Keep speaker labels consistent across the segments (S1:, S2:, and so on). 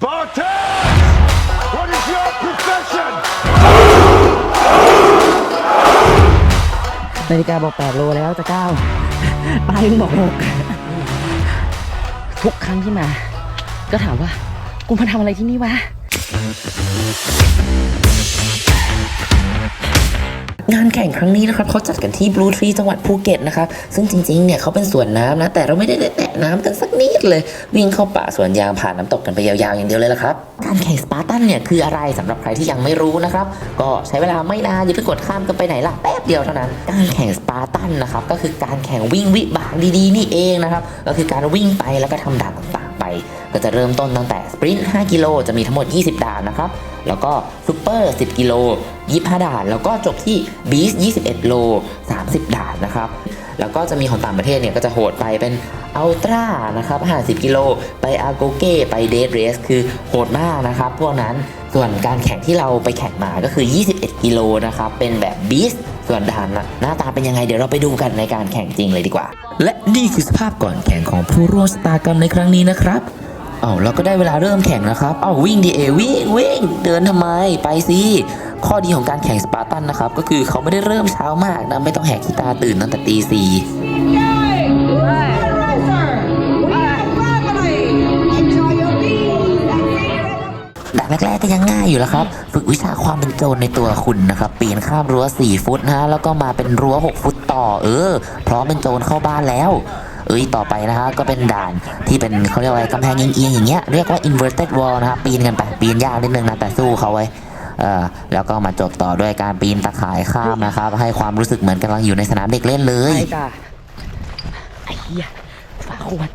S1: Spartans! What is your profession?
S2: นาฬิกาบอก 8 โลแล้วจะก้าวปลายมึงบอก 6 ทุกครั้งที่มา ก็ถามว่า กูมาทำอะไรที่นี่วะ งานแข่งครั้งนี้นะครับเขาจัดกันที่ Blue Tree จังหวัดภูเก็ตนะครับซึ่งจริงๆเนี่ยเขาเป็นสวนน้ำนะ แต่เราไม่ได้แตะน้ำกันสักนิดเลย วิ่งเข้าป่าสวนยางผ่านน้ำตกกันไปยาวๆอย่างเดียวเลยละครับ การแข่งสปาร์ตันเนี่ยคืออะไรสำหรับใครที่ยังไม่รู้นะครับ ก็ใช้เวลาไม่นานอย่าเพิ่งกดข้ามกันไปไหนล่ะแป๊บเดียวเท่านั้น การแข่งสปาร์ตันนะครับก็คือการแข่งวิ่งวิบากดีๆนี่เองนะครับก็คือการวิ่งไปแล้วก็ทำด่านต่างๆ ไป ก็จะเริ่มต้นตั้งแต่สปรินต์5กิโลจะมีทั้งหมด 20 ด่านนะครับ แล้วก็ซูเปอร์ 10 กิโล 25 ด่าน แล้วก็จบที่บีส21 โล 30 ด่านนะครับ แล้วก็จะมีของต่างประเทศเนี่ยก็จะโหดไปเป็นอัลตร้านะครับ50 กิโล ไปอาโกเก้ ไปเดทเรส คือโหดมากนะครับ พวกนั้น ส่วนการแข่งที่เราไปแข่งมาก็คือ 21 กิโลนะครับ เป็นแบบบีส ส่วนด่านน่ะหน้าตาเป็นยังไงเดี๋ยวเราไปดูกันในการแข่งจริงเลยดีกว่า และนี่คือสภาพก่อนแข่งของผู้ร่วมชะตากรรมในครั้งนี้นะครับเอาเราก็ได้เวลาเริ่มแข่งนะครับเอาวิ่งดีเอวิ่งวิ่งเดินทำไมไปสิข้อดีของการแข่งสปาร์ตันนะครับ ก็คือเขาไม่ได้เริ่มเช้ามากนะไม่ต้องแหกขี้ตาตื่นตั้งแต่ตีสี่ แรกๆก็ยังง่ายอยู่แล้วครับ ฝึกวิชาความเป็นโจรในตัวคุณนะครับ ปีนข้ามรั้ว 4 ฟุตนะฮะ แล้วก็มาเป็นรั้ว 6 ฟุตต่อ เออ พร้อมเป็นโจรเข้าบ้านแล้ว เอ้ย ต่อไปนะฮะ ก็เป็นด่านที่เป็นเขาเรียกว่าอะไรกำแพงเอียงๆอย่างเงี้ย เรียกว่า inverted wall นะครับปีนกันไป ปีนยากนิดนึงนะ แต่สู้เขาไว้เออแล้วก็มาจบต่อด้วยการปีนตะข่ายข้ามนะครับ ให้ความรู้สึกเหมือนกำลังอยู่ในสนามเด็กเล่นเลย
S3: ไอ้จ้าไอ้เหี้ยฝาขวด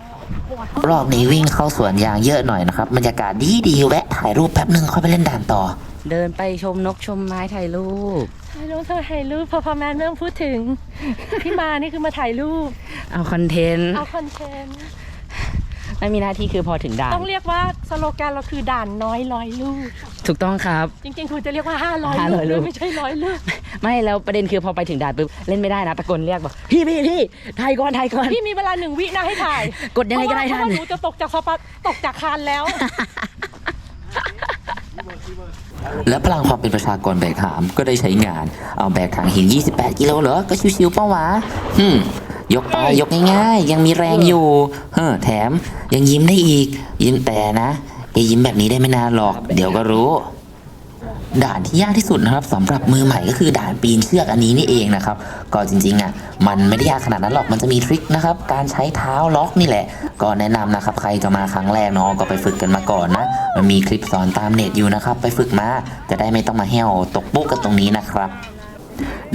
S2: รอบนี้วิ่งเข้าสวนยางเยอะหน่อยนะครับบรรยากาศดีดีๆแวะถ่ายรูปแป๊บหนึ่งค่อยไปเล่นด่านต่อ
S3: เดินไปชมนกชมไม้ถ่ายรูป
S4: ถ่ายรูปเธอถ่ายรูปพอพอแมนไม่ต้องพูดถึง พี่มานี่คือมาถ่ายรูป
S3: เอาคอนเทนต์
S4: เอาคอนเทนต์
S3: ไม่มีหน้าที่คือพอถึงด่าน
S4: ต้องเรียกว่าสโลแกนเราคือด่านน้อยร้อยลูก
S3: ถูกต้องครับ
S4: จริงๆคุณจะเรียกว่า500ลูก
S3: 500ลูก
S4: ไม่ใช่ร้อยลูก
S3: ไม่แล้วประเด็นคือพอไปถึงด่านปุ๊บเล่นไม่ได้นะตะโกนเรียกบอกพี่พี่พี่ถ่ายก่อนถ่ายก่อน
S4: พี่มีเวลาหนึ่งวินะให้ถ่าย
S3: กดยังไงก็ได้
S4: เพราะ
S3: ทัน
S4: ว่าหนูจะตกจากสปาตกจากคานแล้ว
S2: และพลังความเป็นประชากรแบกหามก็ได้ใช้งาน เอาแบกถังหิน 28 กิโลเหรอ ก็ชิวๆเป้าวะฮึม ยกไปยกง่ายๆ ยังมีแรงอยู่เฮ้อแถมยังยิ้มได้อีก ยิ้มแต่นะอย่ายิ้มแบบนี้ได้ไม่นานหรอก เดี๋ยวก็รู้ ด่านที่ยากที่สุดนะครับสำหรับมือใหม่ก็คือด่านปีนเชือกอันนี้นี่เองนะครับ ก็จริงๆอะมันไม่ได้ยากขนาดนั้นหรอกมันจะมีทริคนะครับ การใช้เท้าล็อกนี่แหละ ก็แนะนำนะครับใครจะมาครั้งแรกเนาะก็ไปฝึกกันมาก่อนนะมันมีคลิปสอนตามเน็ตอยู่นะครับ ไปฝึกมาจะได้ไม่ต้องมาแห้วตกปุ๊กกันตรงนี้นะครับ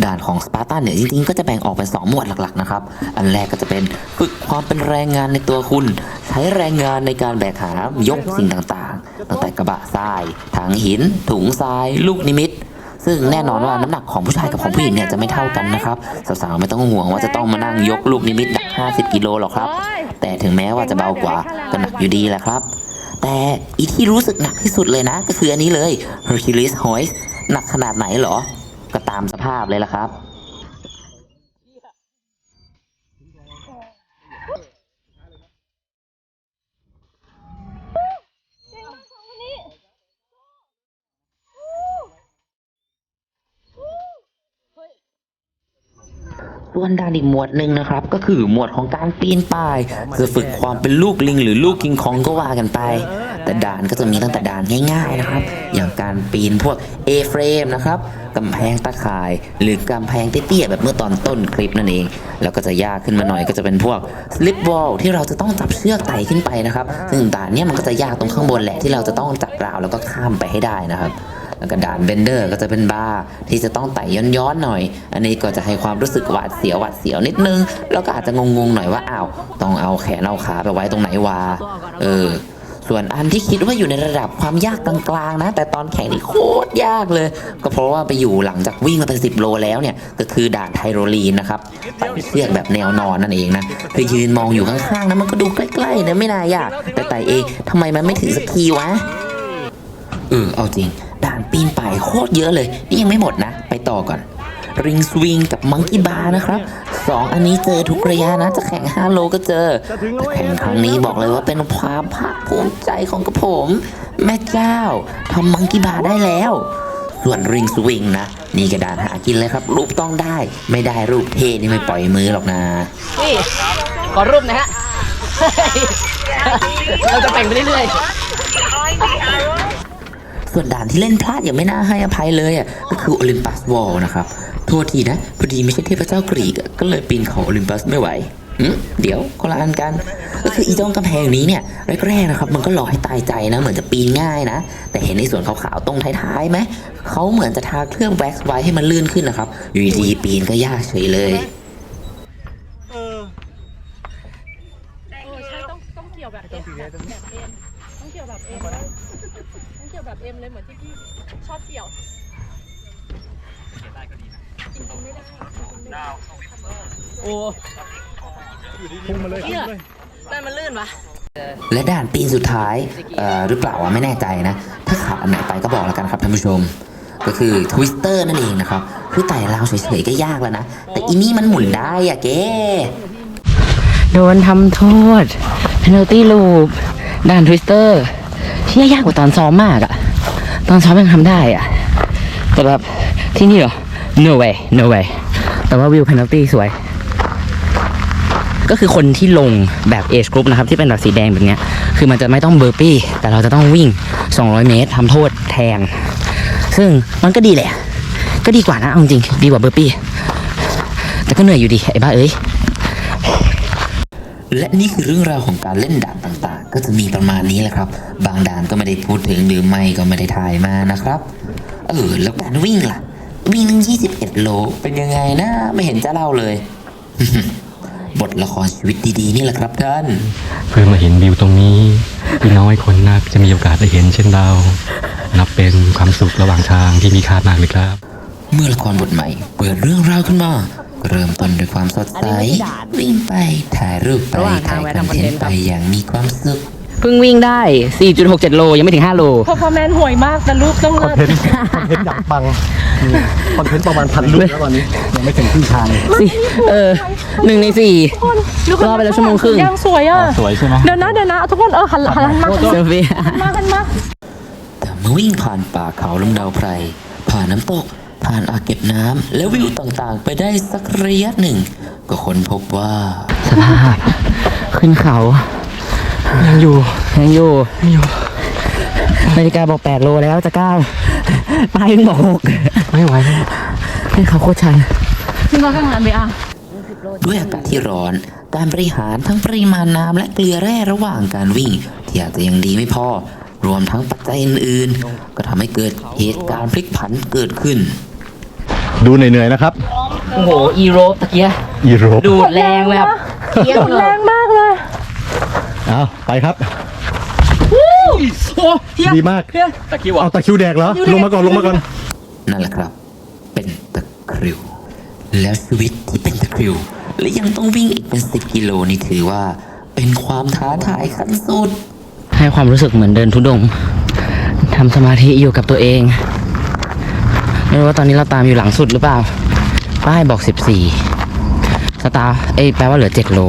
S2: ด่านของสปาร์ตันเนี่ยจริงๆก็จะแบ่งออกเป็น 2 หมวดหลักๆนะครับอันแรกก็จะเป็นฝึกความเป็นแรงงานในตัวคุณ ใช้แรงงานในการแบกหามยกสิ่งต่างๆ ตั้งแต่กระบะทรายถังหิน ถุงทราย ลูกนิมิตซึ่งแน่นอนว่าน้ำหนักของผู้ชายกับของผู้หญิงเนี่ยจะไม่เท่ากันนะครับสาวๆไม่ต้องห่วงว่าจะต้องมานั่งยกลูกนิมิตหนัก 50 กิโลหรอกครับ แต่ถึงแม้ว่าจะเบากว่าก็หนักอยู่ดีแหละครับ แต่อีที่รู้สึกหนักที่สุดเลยนะ ก็คืออันนี้เลย Hercules Hoist หนักขนาดไหนหรอ ก็ตามสภาพเลยล่ะครับ ส่วนด่านอีกหมวดหนึ่งนะครับ ก็คือหมวดของการปีนป่ายจะฝึกความเป็นลูกลิง หรือลูกกิงคองก็ว่ากันไป แต่ด่านก็จะมีตั้งแต่ด่านง่ายๆนะครับ อย่างการปีนพวก A frame นะครับกำแพงตะข่าย หรือกำแพงเตี้ยๆแบบเมื่อตอนต้นคลิปนั่นเอง แล้วก็จะยากขึ้นมาหน่อยก็จะเป็นพวก slip wall ที่เราจะต้องจับเชือกไต่ขึ้นไปนะครับ ซึ่งด่านนี้มันก็จะยากตรงข้างบนแหละที่เราจะต้องจับราวแล้วก็ข้ามไปให้ได้นะครับ แล้วก็ด่านเบนเดอร์ก็จะเป็นบาร์ที่จะต้องไต่ย้อนๆหน่อย อันนี้ก็จะให้ความรู้สึกหวาดเสียวหวาดเสียวนิดนึง แล้วก็อาจจะงงๆหน่อยว่าอ้าวต้องเอาแขนเอาขาไปไว้ตรงไหนวะเออ ส่วนอันที่คิดว่าอยู่ในระดับความยากกลางๆนะ แต่ตอนแข่งนี่โคตรยากเลย ก็เพราะว่าไปอยู่หลังจากวิ่งมาเป็น 10 โลแล้วเนี่ยก็คือด่านไทโรลีนนะครับไต่เชือกแบบแนวนอนนั่นเองนะคือยืนมองอยู่ข้างๆนะมันก็ดูใกล้ๆนะไม่น่ายาก แต่ไต่เองทำไมมันไม่ถึงสักทีวะเออเอาจริง ด่านปีนป่ายโคตรเยอะเลย นี่ยังไม่หมดนะ ไปต่อก่อนริงสวิงกับมังกี้บาร์นะครับสองอันนี้เจอทุกระยะนะ จะแข่ง 5 โลก็เจอ แต่แข่งครั้งนี้บอกเลยว่าเป็นความภาคภูมิใจของกระผม แม่เจ้าทำมังกี้บาร์ได้แล้ว ส่วนริงสวิงนะ นี่กระดานหากินเลยครับ รูปต้องได้ ไม่ได้รูปเทนี่ไม่ปล่อยมือหรอกนะ
S3: นี่ขอรูปนะฮะเราจะแต่งไปเรื่อย
S2: ส่วนด่านที่เล่นพลาดอย่างไม่น่าให้อภัยเลยอะก็คือโอลิมปัสวอลนะครับโทษทีนะพอดีไม่ใช่เทพเจ้ากรีกก็เลยปีนเขาโอลิมปัสไม่ไหวเดี๋ยวคนละอันกัน ก็คืออีจ้องกำแพงนี้เนี่ยแรกๆนะครับ มันก็หลอกให้ตายใจนะ เหมือนจะปีนง่ายนะ แต่เห็นในส่วนขาวๆตรงท้ายๆไหมเขาเหมือนจะทาเครื่องแว็กซ์ไว้ให้มันลื่นขึ้นนะครับอยู่ดีปีนก็ยากเฉยเลย
S4: เออใช่ต้องต้องเกี่ยวแบบเอ็มแบบแบบเอ็มต้องเกี่ยวแบบเอ็มเลยต้องเกี่ยวแบบเอ็มเลยเหมือนที่พี่ชอบเกี่ยว
S3: ๆ โอ้
S1: พุ่งมาเลย
S3: เนี่ยนั่นมันลื่นปะ
S2: และด่านปีนสุดท้ายเอ่อหรือเปล่าวะไม่แน่ใจนะ ถ้าขาดอันไหนไปก็บอกแล้วกันครับท่านผู้ชม ก็คือทวิสเตอร์นั่นเองนะครับคือไต่ราวเฉยๆก็ยากแล้วนะ แต่อีนี่มันหมุนได้อะเก้
S3: โดนทำโทษ penalty loop ด่านทวิสเตอร์ที่ยากกว่าตอนซ้อมมากอะตอนซ้อมยังทำได้อะแต่แบบที่นี่เหรอ no way no way แต่ว่าวิว penalty สวย ก็คือคนที่ลงแบบ age group นะครับ ที่เป็นแบบสีแดงแบบนี้คือมันจะไม่ต้องเบอร์ปี้ แต่เราจะต้องวิ่ง 200 เมตรทำโทษแทน ซึ่งมันก็ดีแหละ ก็ดีกว่านะเอาจริงดีกว่าเบอร์ปี้ แต่ก็เหนื่อยอยู่ดี ไอ้บ้าเอ้ย
S2: และนี่คือเรื่องราวของการเล่นด่านต่างๆ ก็จะมีประมาณนี้แหละครับ บางด่านก็ไม่ได้พูดถึงหรือไม่ก็ไม่ได้ถ่ายมานะครับ เออ แล้วการวิ่งล่ะ วิ่งตั้ง21โล เป็นยังไงนะ ไม่เห็นจะเล่าเลย บทละครชีวิตดีๆ นี่แหละครับท่าน
S5: เพื่อมาเห็นวิวตรงนี้พี่น้อยคนนักจะมีโอกาสได้เห็นเช่นเรา นับเป็นความสุขระหว่างทางที่มีค่ามากเลยครับ
S2: เมื่อละครบทใหม่ เปิดเรื่องราวขึ้นมา เริ่มต้นด้วยความสดใส วิ่งไปถ่ายรูปไป
S3: ระหว่างทา
S2: ถ่างย
S3: แวะ
S2: คอน
S3: ทำคอน
S2: เท
S3: เท
S2: น
S3: นต์
S2: ต์
S3: ค
S2: ไป
S3: รับ
S2: อย่างมีความสุข
S3: เพิ่งวิ่งได้ 4.67 โล ยังไม่ถึง 5 โล
S4: พอพอแมนห่วยมากแต่รูปต้อง
S1: คอน
S4: เลิศ
S1: เทนต์คอนเทนต์อยากปังมีคอนเทนต์ประมาณพันลูกแล้วตอนนี้ยังไม่ถึงครึ่งทางเลย
S3: สี่เออหนึ่งในสี่รอไปแล้วชั่วโมงครึ่ง
S4: ยังสวยอะ
S1: สวยใช่ไหม
S4: เดี๋ยวนะเดี๋ยวนะทุกคนเออหันหันหันมาหัน
S3: เซลฟี่
S4: มาหันมา
S2: แต่เมื่อวิ่งผ่านป่าเขาลำดาวไพรผ่านน้ำตก ผ่านอ่างเก็บน้ำและวิวต่างๆ ไปได้สักระยะหนึ่ง ก็ค้นพบว่า
S3: สภาพขึ้นเขา
S5: ยังอยู่
S3: ยังอยู่
S5: ยังอยู่
S3: นาฬิกาบอก8โลแล้วจะก้าวป้ายยังบอกหก
S5: ไม่ไหวแล้ว
S3: ขึ้นเขาโคตรชัน
S4: ขึ้นมาข้างหลังเบียร์
S2: ด้วยอากาศที่ร้อน การบริหารทั้งปริมาณน้ำและเกลือแร่ระหว่างการวิ่ง ที่อาจจะยังดีไม่พอ รวมทั้งปัจจัยอื่นๆ ก็ทำให้เกิดเหตุการณ์พลิกผันเกิดขึ้น
S1: ดูเหนื่อยๆนะครับ
S3: โอ้โห อีโรปตะเกีย
S1: อีโรป
S3: ดูดแรงแบบเที่ยง
S4: หมด
S3: เล
S4: แร
S3: ย
S4: งมาก เลย
S1: เอาไปครับ
S3: โอ้เที่ยง
S1: ดีมาก
S3: ตะคิว
S1: เอาตะคริวแดกเหรอลงมาก่อนลงมาก่อน
S2: นั่นแหละครับ เป็นตะคริว แล้วชีวิตที่เป็นตะคริว และยังต้องวิ่งอีกเป็นสิบกิโลนี่ถือว่า เป็นความท้าทายขั้นสุด
S3: ให้ความรู้สึกเหมือนเดินทุดงค์ทำสมาธิอยู่กับตัวเอง ไม่รู้ว่าตอนนี้เราตามอยู่หลังสุดหรือเปล่า ป้ายบอก 14 สตาร์เอ้ยแปลว่าเหลือ 7 โล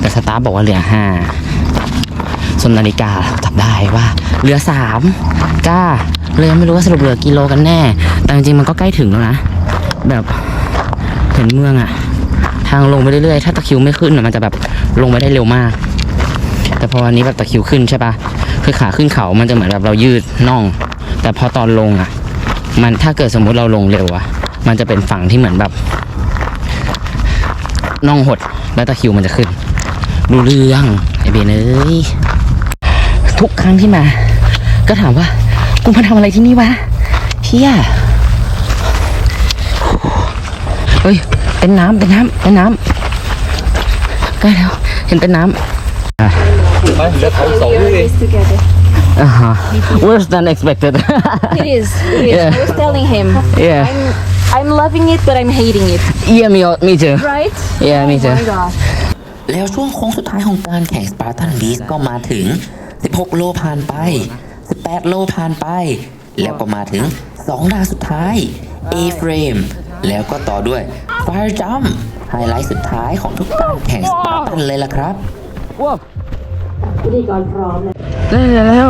S3: แต่สตาร์บอกว่าเหลือ 5 ส่วนนาฬิกาจับได้ว่าเหลือ3ก้าเลยไม่รู้ว่าสรุปเหลือกิโลกันแน่ แต่จริงๆมันก็ใกล้ถึงแล้วนะ แบบเห็นเมืองอะทางลงไปเรื่อยๆ ถ้าตะคิวไม่ขึ้นมันจะแบบลงไปได้เร็วมาก แต่พออันนี้แบบตะคิวขึ้นใช่ปะคือขาขึ้นเขามันจะเหมือนแบบเรายืดน่อง แต่พอตอนลงอะมันถ้าเกิดสมมุติเราลงเร็วอะมันจะเป็นฝั่งที่เหมือนแบบน่องหดแล้วตะคิวมันจะขึ้น ดูเรื่องไอเบนเอ้ย ทุกครั้งที่มา ก็ถามว่ากูมาทำอะไรที่นี่วะเฮียเฮ้ยเป็นน้ำเป็นน้ำเป็นน้ำใกล้แล้วเห็นเป็นน้ำ Uh-huh. Worse than expected.
S6: It is. It is.
S3: Yeah.
S6: I was telling him.
S3: yeah.
S6: I'm I'm loving it, but I'm hating it.
S3: Yeah, me, me too.
S6: Right?
S3: Yeah, me
S6: Oh
S3: too.
S6: my god.
S2: แล้วช่วงโค้งสุดท้ายของการแข่งสปาร์ตันบีสก็มาถึง 16 โลผ่านไป 18 โลผ่านไป แล้วก็มาถึง 2 ดาวสุดท้าย A frame แล้วก็ต่อด้วย Fire Jump ไฮไลท์สุดท้ายของทุกการแข่งสปาร์ตันเลยล่ะครับ
S3: ได้แล้ว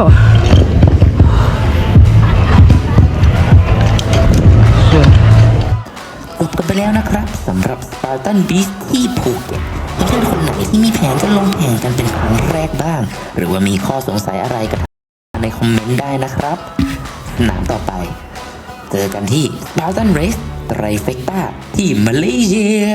S2: กันไปแล้วนะครับสำหรับ Spartan Beast ที่ภูเก็ตเพื่อนๆคนไหนที่มีแผนจะลงแข่งกันเป็นครั้งแรกบ้าง หรือว่ามีข้อสงสัยอะไรก็ในคอมเมนต์ได้นะครับสนามต่อไป เจอกันที่ Balton Race ไตรเฟกต้าที่มาเลเซีย